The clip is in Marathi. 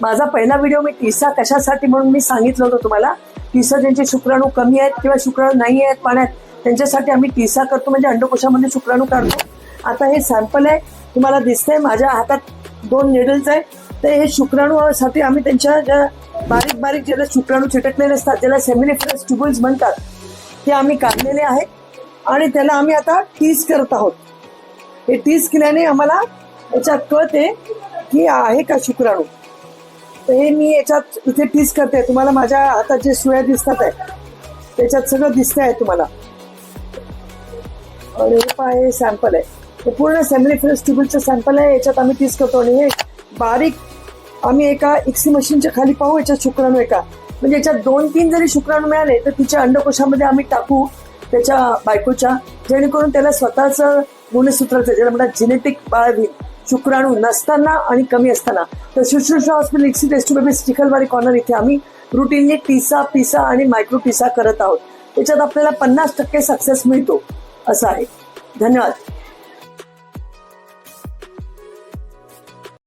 माझा पहिला व्हिडिओ मी टिसा कशासाठी म्हणून मी सांगितलं होतं तुम्हाला? टिसा ज्यांचे शुक्राणू कमी आहेत किंवा शुक्राणू नाही आहेत पाण्यात त्यांच्यासाठी आम्ही टिसा करतो म्हणजे अंडकोशामध्ये शुक्राणू काढतो. आता हे सॅम्पल आहे तुम्हाला दिसतंय माझ्या हातात दोन निडल्स आहे तर हे शुक्राणूसाठी आम्ही त्यांच्या ज्या बारीक बारीक ज्याला शुक्राणू चिटकलेले असतात ज्याला सेमिनिफरस ट्युबल्स म्हणतात ते आम्ही काढलेले आहेत. आणि त्याला आम्ही आता टीज करत आहोत. हे टीज केल्याने आम्हाला याच्यात कळते की आहे का शुक्राणू. तर हे मी याच्यात इथे पीस करते. तुम्हाला माझ्या हातात जे सुया दिसतात आहे त्याच्यात सगळं दिसतंय आहे तुम्हाला. आणि हे पहा हे सॅम्पल आहे. हे पूर्ण फ्रेश ट्युबलचं सॅम्पल आहे याच्यात आम्ही पीस करतो. आणि हे बारीक आम्ही एका एक्सी मशीनच्या खाली पाहू याच्यात शुक्राणू एका. म्हणजे याच्यात दोन तीन जरी शुक्राणू मिळाले तर तिच्या अंडकोशामध्ये आम्ही टाकू त्याच्या बायकोच्या जेणेकरून त्याला स्वतःचं गुणसूत्राचं ज्याला म्हणतात जेनेटिक बाळ होईल. शुक्राणू नसताना आणि कमी असताना. तर शुश्रूषा हॉस्पिटल एक्सी टेस्ट बेबी चिखलवाडी कॉर्नर इथे आम्ही रुटीनली टिसा पिसा आणि मायक्रो टिसा करत आहोत. त्याच्यात आपल्याला पन्नास टक्के सक्सेस मिळतो. असं आहे. धन्यवाद.